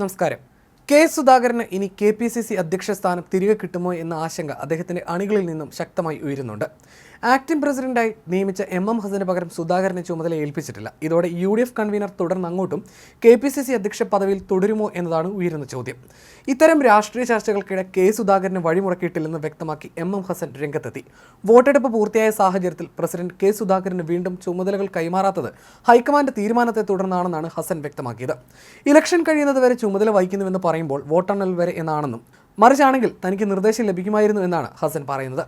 നമസ്കാരം. കെ സുധാകരന് ഇനി K P C C അധ്യക്ഷ സ്ഥാനം തിരികെ കിട്ടുമോ എന്ന ആശങ്ക അദ്ദേഹത്തിന്റെ അണികളിൽ നിന്നും ശക്തമായി ഉയരുന്നുണ്ട്. ആക്ടിംഗ് പ്രസിഡന്റായി നിയമിച്ച എം എം ഹസന് പകരം സുധാകരനെ ചുമതല ഏൽപ്പിച്ചിട്ടില്ല. ഇതോടെ യു ഡി എഫ് കൺവീനർ തുടർന്ന് അങ്ങോട്ടും കെ പി സി സി അധ്യക്ഷ പദവിയിൽ തുടരുമോ എന്നതാണ് ഉയരുന്ന ചോദ്യം. ഇത്തരം രാഷ്ട്രീയ ചർച്ചകൾക്കിടെ കെ സുധാകരന് വഴിമുടക്കിയിട്ടില്ലെന്ന് വ്യക്തമാക്കി എം എം ഹസൻ രംഗത്തെത്തി. വോട്ടെടുപ്പ് പൂർത്തിയായ സാഹചര്യത്തിൽ പ്രസിഡന്റ് കെ സുധാകരന് വീണ്ടും ചുമതലകൾ കൈമാറാത്തത് ഹൈക്കമാൻഡ് തീരുമാനത്തെ തുടർന്നാണെന്നാണ് ഹസൻ വ്യക്തമാക്കിയത്. ഇലക്ഷൻ കഴിയുന്നതുവരെ ചുമതല വഹിക്കുന്നുവെന്ന് പറയുമ്പോൾ വോട്ടെണ്ണൽ വരെ എന്നാണെന്നും മറിച്ചാണെങ്കിൽ തനിക്ക് നിർദ്ദേശം ലഭിക്കുമായിരുന്നു എന്നാണ് ഹസൻ പറയുന്നത്.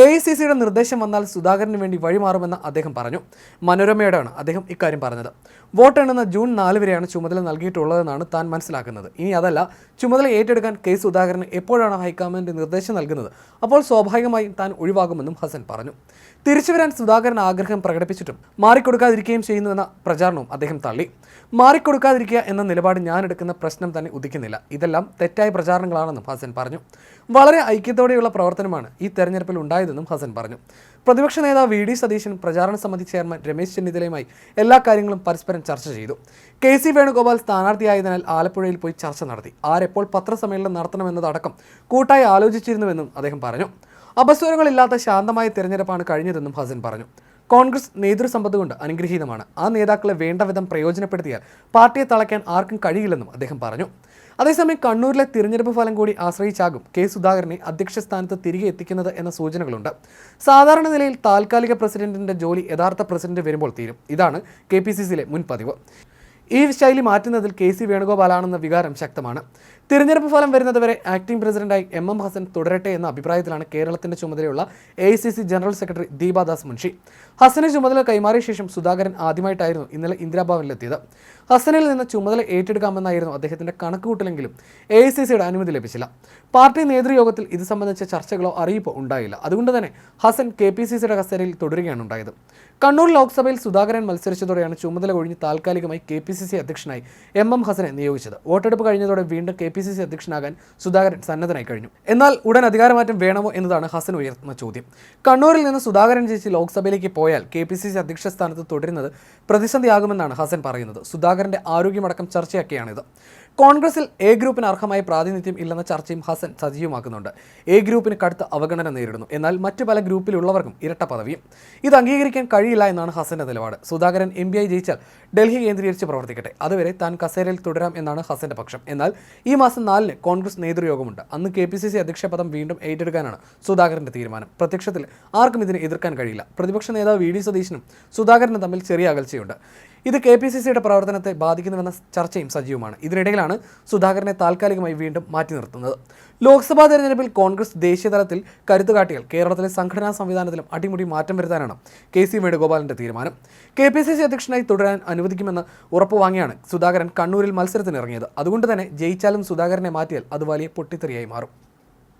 എ ഐ സി സിയുടെ നിർദ്ദേശം വന്നാൽ സുധാകരന് വേണ്ടി വഴിമാറുമെന്ന് അദ്ദേഹം പറഞ്ഞു. മനോരമയോടാണ് അദ്ദേഹം ഇക്കാര്യം പറഞ്ഞത്. വോട്ടെണ്ണുന്ന ജൂൺ നാല് വരെയാണ് ചുമതല നൽകിയിട്ടുള്ളതെന്നാണ് താൻ മനസ്സിലാക്കുന്നത്. ഇനി അതല്ല ചുമതല ഏറ്റെടുക്കാൻ കെ സുധാകരന് എപ്പോഴാണ് ഹൈക്കമാൻഡ് നിർദ്ദേശം നൽകുന്നത്? അപ്പോൾ സ്വാഭാവികമായും താൻ ഒഴിവാകുമെന്നും ഹസൻ പറഞ്ഞു. തിരിച്ചുവരാൻ സുധാകരൻ ആഗ്രഹം പ്രകടിപ്പിച്ചിട്ടും മാറിക്കൊടുക്കാതിരിക്കുകയും ചെയ്യുന്നുവെന്ന പ്രചാരണവും അദ്ദേഹം തള്ളി. മാറിക്കൊടുക്കാതിരിക്കുക എന്ന നിലപാട് ഞാൻ എടുക്കുന്ന പ്രശ്നം തന്നെ ഉദിക്കുന്നില്ല. ഇതെല്ലാം തെറ്റായ പ്രചാരണങ്ങളാണെന്നും ഹസൻ പറഞ്ഞു. വളരെ ഐക്യത്തോടെയുള്ള പ്രവർത്തനമാണ് ഈ തെരഞ്ഞെടുപ്പിൽ ഉണ്ടായതെന്നും ഹസൻ പറഞ്ഞു. പ്രതിപക്ഷ നേതാവ് വി ഡി സതീശൻ പ്രചാരണ സമിതി ചെയർമാൻ രമേശ് ചെന്നിത്തലയുമായി എല്ലാ കാര്യങ്ങളും പരസ്പരം ചർച്ച ചെയ്തു. കെ സി വേണുഗോപാൽ സ്ഥാനാർത്ഥിയായതിനാൽ ആലപ്പുഴയിൽ പോയി ചർച്ച നടത്തി. ആരെപ്പോൾ പത്രസമ്മേളനം നടത്തണമെന്നതടക്കം കൂട്ടായി ആലോചിച്ചിരുന്നുവെന്നും അദ്ദേഹം പറഞ്ഞു. അപസ്വരങ്ങളില്ലാത്ത ശാന്തമായ തിരഞ്ഞെടുപ്പാണ് കഴിഞ്ഞതെന്നും ഹസൻ പറഞ്ഞു. കോൺഗ്രസ് നേതൃസമ്പത്ത് കൊണ്ട് അനുഗ്രഹീതമാണ്. ആ നേതാക്കളെ വേണ്ട വിധം പ്രയോജനപ്പെടുത്തിയാൽ പാർട്ടിയെ തളയ്ക്കാൻ ആർക്കും കഴിയില്ലെന്നും അദ്ദേഹം പറഞ്ഞു. അതേസമയം കണ്ണൂരിലെ തിരഞ്ഞെടുപ്പ് ഫലം കൂടി ആശ്രയിച്ചാകും കെ സുധാകരനെ അധ്യക്ഷ സ്ഥാനത്ത് തിരികെ എത്തിക്കുന്നത് എന്ന സൂചനകളുണ്ട്. സാധാരണ നിലയിൽ താൽക്കാലിക പ്രസിഡന്റിന്റെ ജോലി യഥാർത്ഥ പ്രസിഡന്റ് വരുമ്പോൾ തീരും. ഇതാണ് കെ പി സി സിയിലെ മുൻ പതിവ് ഈ ശൈലി മാറ്റുന്നതിൽ കെ സി വേണുഗോപാലാണെന്ന വികാരം ശക്തമാണ്. തിരഞ്ഞെടുപ്പ് ഫലം വരുന്നതുവരെ ആക്ടിംഗ് പ്രസിഡന്റായി എം എം ഹസൻ തുടരട്ടെ എന്ന അഭിപ്രായത്തിലാണ് കേരളത്തിന്റെ ചുമതലയുള്ള A general secretary Deepa Das Munshi. ഹസനെ ചുമതല കൈമാറിയ ശേഷം സുധാകരൻ ആദ്യമായിട്ടായിരുന്നു ഇന്നലെ ഇന്ദിരാഭവനിലെത്തിയത് ഹസനിൽ നിന്ന് ചുമതല ഏറ്റെടുക്കാമെന്നായിരുന്നു അദ്ദേഹത്തിന്റെ കണക്കുകൂട്ടലെങ്കിലും എ ഐ സി സിയുടെ അനുമതി ലഭിച്ചില്ല. പാർട്ടി നേതൃയോഗത്തിൽ ഇത് സംബന്ധിച്ച ചർച്ചകളോ അറിയിപ്പോ ഉണ്ടായില്ല. അതുകൊണ്ട് തന്നെ ഹസൻ കെ പി സി സിയുടെ കസേരയിൽ തുടരുകയാണ് ഉണ്ടായത്. കണ്ണൂർ ലോക്സഭയിൽ സുധാകരൻ മത്സരിച്ചതോടെയാണ് ചുമതല ഒഴിഞ്ഞ് താൽക്കാലികമായി കെ പി സി സി അധ്യക്ഷനായി എം എം ഹസനെ നിയോഗിച്ചത്. വോട്ടെടുപ്പ് കഴിഞ്ഞതോടെ വീണ്ടും കെ പി സി സി അധ്യക്ഷനാകാൻ സുധാകരൻ സന്നദ്ധനായി കഴിഞ്ഞു. എന്നാൽ ഉടൻ അധികാരമാറ്റം വേണമോ എന്നതാണ് ഹസൻ ഉയർത്തുന്ന ചോദ്യം. കണ്ണൂരിൽ നിന്ന് സുധാകരൻ ജയിച്ച് ലോക്സഭയിലേക്ക് പോയാൽ കെ പി സി സി അധ്യക്ഷ സ്ഥാനത്ത് തുടരുന്നത് പ്രതിസന്ധിയാകുമെന്നാണ് ഹസൻ പറയുന്നത്. സുധാകരന്റെ ആരോഗ്യമടക്കം ചർച്ചയാക്കിയാണിത്. കോൺഗ്രസിൽ എ ഗ്രൂപ്പിന് അർഹമായ പ്രാതിനിധ്യം ഇല്ലെന്ന ചർച്ചയും ഹസൻ സജീവമാക്കുന്നുണ്ട്. എ ഗ്രൂപ്പിന് കടുത്ത അവഗണന നേരിടുന്നു. എന്നാൽ മറ്റു പല ഗ്രൂപ്പിലുള്ളവർക്കും ഇരട്ട പദവിയും. ഇത് അംഗീകരിക്കാൻ കഴിയില്ല എന്നാണ് ഹസന്റെ നിലപാട്. സുധാകരൻ എം ബി ഐ ജയിച്ചാൽ ഡൽഹി കേന്ദ്രീകരിച്ച് പ്രവർത്തിക്കട്ടെ. അതുവരെ താൻ കസേരയിൽ തുടരാം എന്നാണ് ഹസന്റെ പക്ഷം. എന്നാൽ ഈ മാസം നാലിന് കോൺഗ്രസ് നേതൃയോഗമുണ്ട്. അന്ന് കെ പി സി സി അധ്യക്ഷ പദം വീണ്ടും ഏറ്റെടുക്കാനാണ് സുധാകരന്റെ തീരുമാനം. പ്രത്യക്ഷത്തിൽ ആർക്കും ഇതിനെ എതിർക്കാൻ കഴിയില്ല. പ്രതിപക്ഷ നേതാവ് വി ഡി സതീശനും സുധാകരനും തമ്മിൽ ചെറിയ അകൽച്ചയുണ്ട്. ഇത് കെ പി സി സിയുടെ പ്രവർത്തനത്തെ ബാധിക്കുന്നുവെന്ന ചർച്ചയും സജീവമാണ്. ഇതിനിടയിലാണ് സുധാകരനെ താൽക്കാലികമായി വീണ്ടും മാറ്റി നിർത്തുന്നത്. ലോക്സഭാ തെരഞ്ഞെടുപ്പിൽ കോൺഗ്രസ് ദേശീയ തലത്തിൽ കരുത്തുകാട്ടിയാൽ കേരളത്തിലെ സംഘടനാ സംവിധാനത്തിലും അടിമുടി മാറ്റം വരുത്താനാണ് കെ സി വേണുഗോപാലിന്റെ തീരുമാനം. കെ പി സി സി അധ്യക്ഷനായി തുടരാൻ അനുവദിക്കുമെന്ന് ഉറപ്പുവാങ്ങിയാണ് സുധാകരൻ കണ്ണൂരിൽ മത്സരത്തിനിറങ്ങിയത്. അതുകൊണ്ട് തന്നെ ജയിച്ചാലും സുധാകരനെ മാറ്റിയാൽ അത് വലിയ പൊട്ടിത്തെറിയായി മാറും.